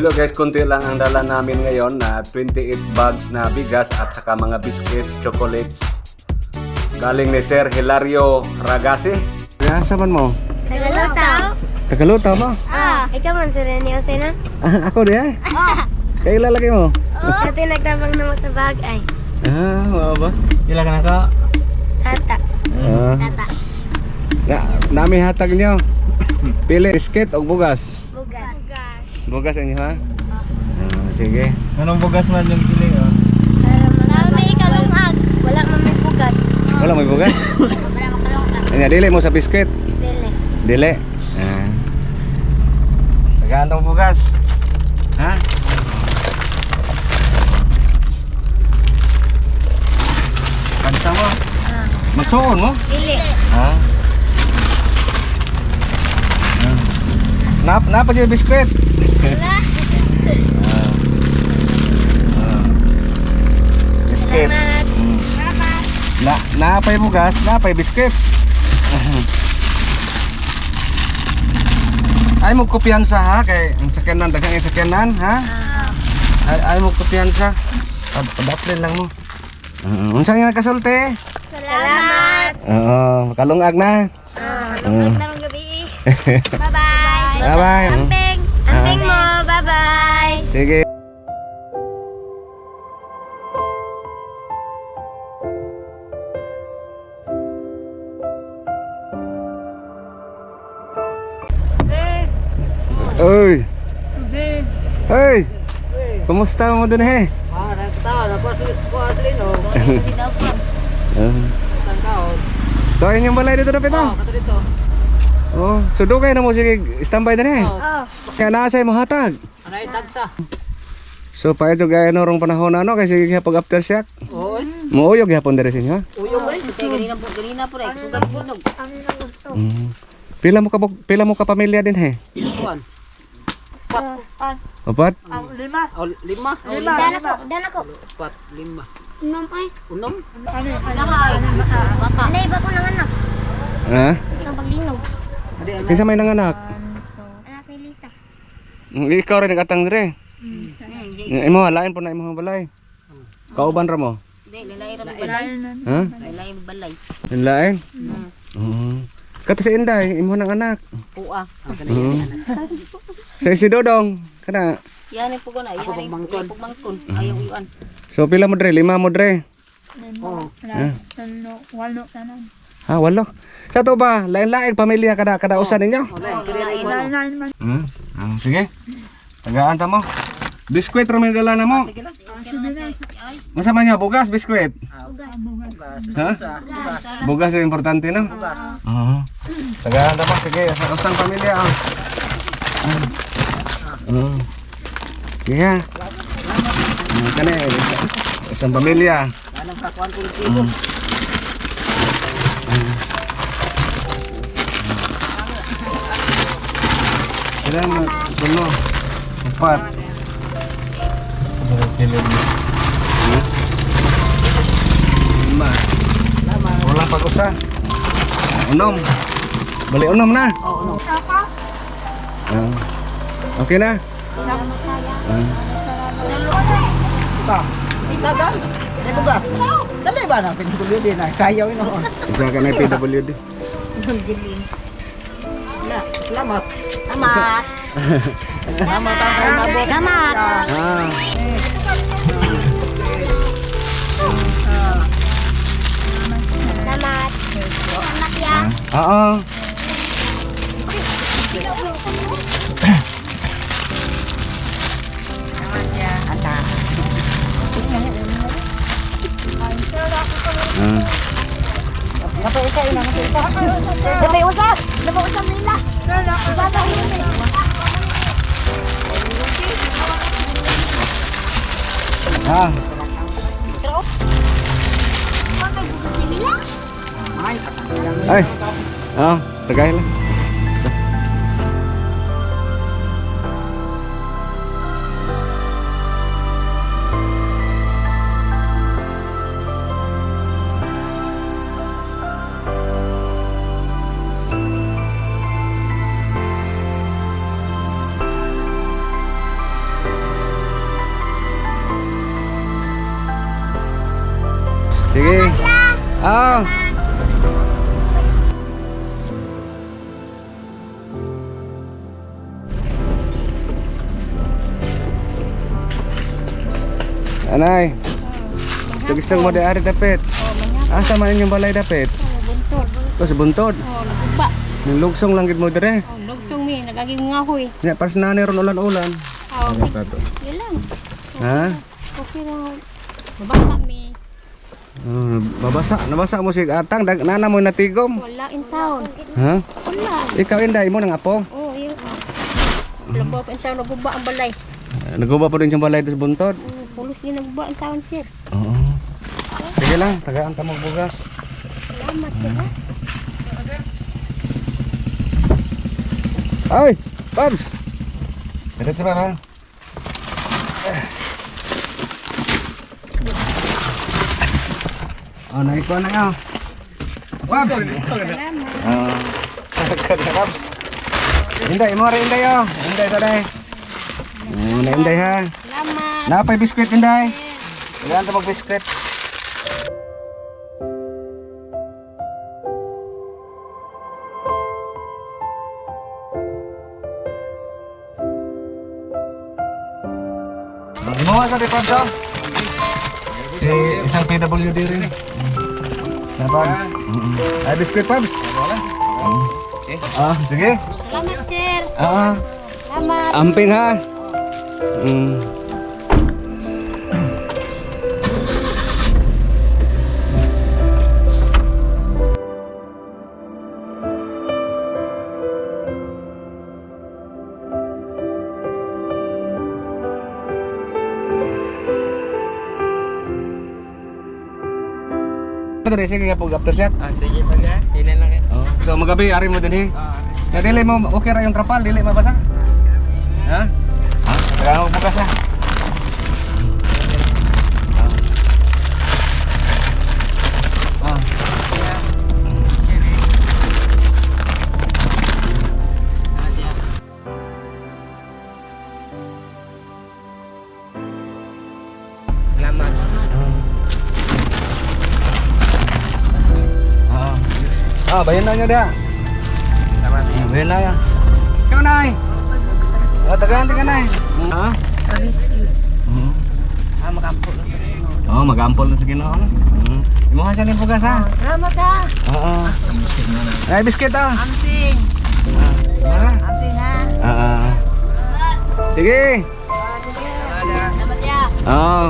Hello guys, konti lang ang dala namin ngayon na 28 bags na bigas at saka mga biscuits, chocolates. Galing ni Sir Hilario Ragasi. Nasa man mo? Nagalutaw? Tagalutaw mo? Ah. Ikaw man sa Rene Osena? ako di ay. Oh. Kaya ilalagay mo? Siya tinagtabang na mo sa bag ay. Ah, mga ba? Pila ka na ka? Tata. Ah, Tata. na, nami hatag niyo. Pili, biscuit o bugas? Bugas. Inyo ha? Ah, sige. Anong bugas man yung pili oh? Para may ikalungag. Wala man may bugas. Wala may bugas? Para makalungag. Anya, dili mo sa biscuit. Dili. Dili. Ah. Tagaan tong bugas. Ha? Kanta mo. Ah. Magsuon mo? Dili. Ha? Ah. Nap, napa dyan biskwit? Wala. Ah. Ah. Biskwit. Mm. Na, napay bugas, napay biskwit. Ay mo kumpiyansa ha kay ang sakyanan daghang ang sakyanan ha. Ah. Ay, ay mo kumpiyansa. Pad padaplin lang mo. Uh, unsa nga kasulti? Salamat. Oo, kalungag na. Ah. Mm. Magandang gabi. Bye-bye. Bye-bye. Amping. Amping mo. Bye-bye. Sige. Oy. Hey. Kumusta mo dun he? Ah, nakatawa na ko asli no. Uh, Tangkaon. Doon yung balay dito na pito. Oh, kato dito. Oh, sudo kayo na mo sige standby din eh. Oh. Kaya naasay mo hatag. Anay tagsa. So pa ito gaya no rong panahon na no kasi sige pag aftershock. Oy. Muuyog yapon dere sinyo. ha? Uyog eh. Ganina po, ganina po rin. Sugat po nog. Mm. Pila mo ka pila mo ka pamilya din he? Piluan. Opat? Oh, lima. Lima. Dan ako. Dan ako. Pat, lima. Unom ay. Unom? Lahay. Baka. Anay ba ko ng anak? Ha? Itong paglinog. Ano? Kinsa may nanganak? Anak ni Lisa. Mm, Ikaw rin nagatang dire. Imo lain po na imo balay. Kauban ra mo? Hindi, lalay ra balay. Ha? Lalay balay. Lain? Oo. Kato si Inday, imo nang anak. Puwa. Oo. Sa si Dodong, kana. Yan po ko na. Yan ay pagmangkon. pagmangkon. Ayaw uyuan. So pila mo dre? Lima mo dre? Oh. Ha, walo. Sa to ba, lain-lain pamilya kada kada usa ninyo? Wala, kiri ko. Hmm. Ah, sige. Tagaan ta mo. Biskwit ra may dala na mo. Sige lang. Masa man niya bugas biskwit? Bugas. Ha? Bugas yung importante no? Bugas. Oo. Tagaan ta mo sige, sa usang pamilya ah. Ah. Oo. Kaya. Ah, kani isa- isang pamilya. Anong kakuan ko Sila na tulo. Empat. Hmm? Lima. Wala pag usa. Unom. Bali unom na. Oh, unom. Ah. Okay na? Ah. Ito. Dagan. Di bugas. Dali ba na din na sayaw ino. Isa ka na PWD. Na, salamat. Tamat. Salamat ang kayo nabot. Salamat. Ah. Salamat. Salamat ya. Oo. Bata yun. Ah. Bakit bukas Ay. Ah, oh. Anay, gusto gusto mo di ari dapit. Asa man inyong balay dapit? Buntod. O sa buntod. Oh, nagugba. Yung lugsong lang gid mo dire. Oh, lugsong mi. Nagaging ngahoy. Nya pas nanay ron ulan-ulan. Oh, ka to? yun lang. Ha? Okay lang. Mabasa mi. Oh, babasa, nabasa mo si atang dag nana mo natigom. Wala in town. Ha? Wala. Ikaw inday mo nang apo. Oh, yun. Labaw pa in town. Nagugba ang balay. Naguba pa rin yung balay sa buntod. Oh, pulos din nagugba in town, sir. Oo. Sige lang, tagaan ta magbugas. Salamat, sir. ha? Ay, Pabs. Dito sa ba? Oh, naikuha na nga. Ah. Kada Pabs. Inday, mo rin inday oh. Inday sa day. Oh, na inday ha. Salamat. Napay biskwit inday. Kailangan ta mag-biskwit. Gumawa sa to. Si isang PWD rin. Na Pabs. Ay, biskwit Pabs. Ah, sige. Salamat, sir. Ah, Salamat. amping ha. Mm. Padre, sige nga po after shot. Ah, sige pa ya. Tingnan lang yan. Oh. So magabi ari mo din eh. Sa dili mo okay ra yung trapal, dili mabasa. Ha? Ha? Mo bukas ha. Ah. Ah, bayan na niya dia. Selamat. Ah, bayan na ya. Ikaw nay. Oh, tagaan ka nay. Ha? Hmm. Ah, makampol. Oh, mag-ampol na sa Ginoo no. Hmm. Imo ha ni bugas ha. Salamat ha. Oo. Ay biscuit ah. Amping. Ah. Amping ha. Ah. ah. Sige. Salamat, ya. Oo.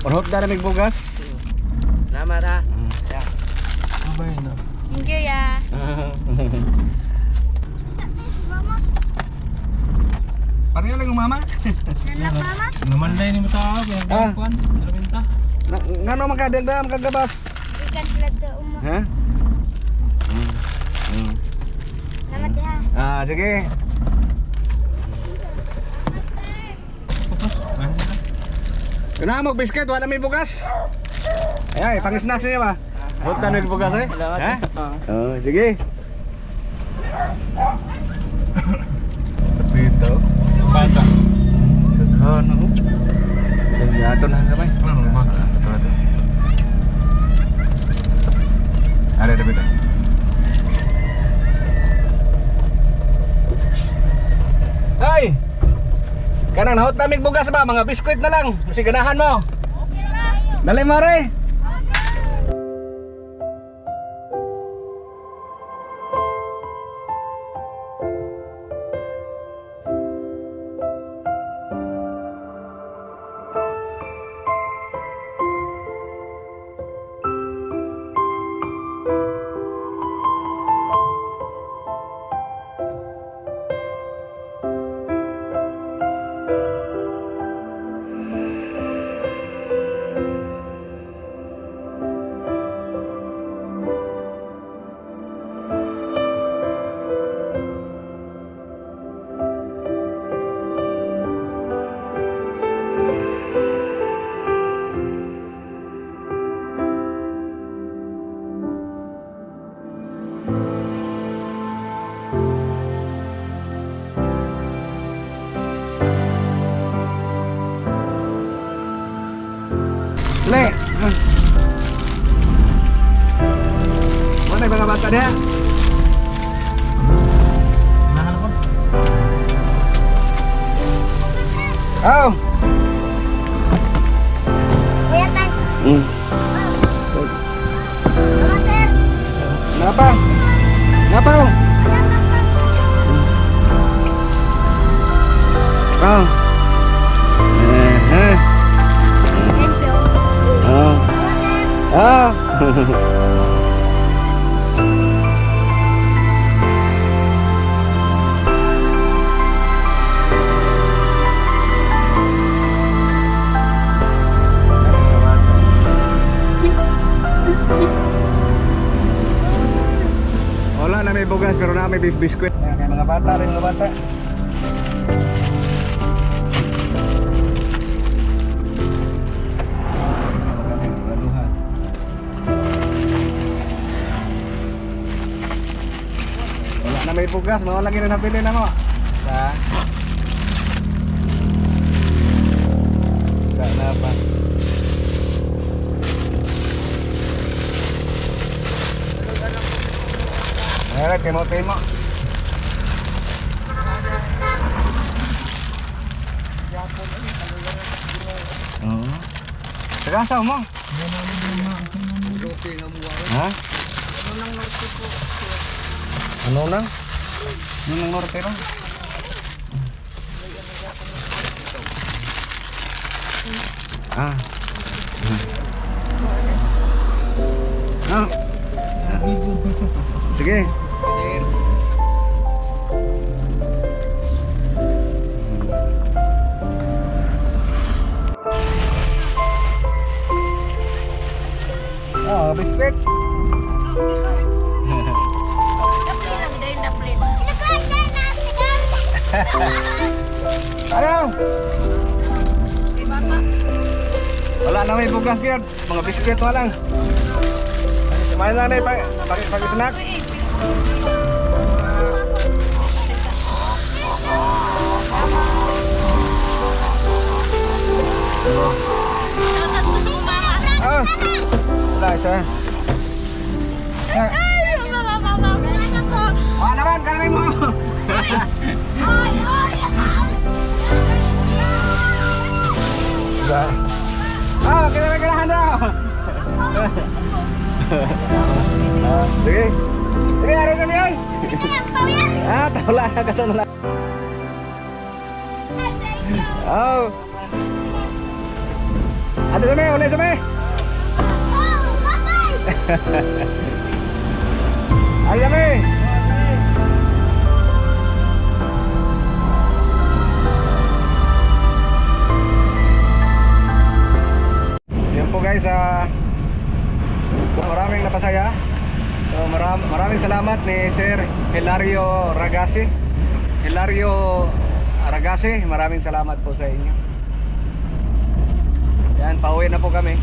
Perhot na may bugas. Selamat ah. Thank you, ya. Pareho lang mama. Nanak mama. Naman na ini mo tao, kaya Ah. kuan, nalabinta. Na- Ngano magkadagda magkagabas? Ikan sila to umo. Ha? Salamat ha. Ah, sige. Kuna mo biscuit, wala may bugas. Ay, pang snacks niya ba? Huwag na bugas eh. Ha? Oh, sige. Bata. Daghan no. Ato na gamay. Ano, bata. Ada ada beta. Ay! Kanang nahot namig bugas ba? Mga biskwit na lang. Kasi ganahan mo. Dali mare. Le. Mana yung mga bata niya? Nahan ako. Oh. Kuya Tan. Hmm. Mga sir. Kenapa? Kenapa? Oh. Pero na may bis- biskwit. Yan, kay mga bata rin mga bata. Wala na may bugas, mga lagi na nabili na mo. Sa Sa na pa. Meron, timo-timo. Oo. Tagasa mo. Ha? Ano nang? Ano nang norte ron? Ah. Ah. Sige. Biskwit na lang. Sumay lang na pa pag pag snack. Tawala na ka na. Oh. Ada sa may, sa may. Ay, sa may. Yan po guys, ah maraming napasaya. So, maram, maraming salamat ni Sir Hilario Ragasi. Hilario Ragasi, maraming salamat po sa inyo. Yan, pauwi na po kami.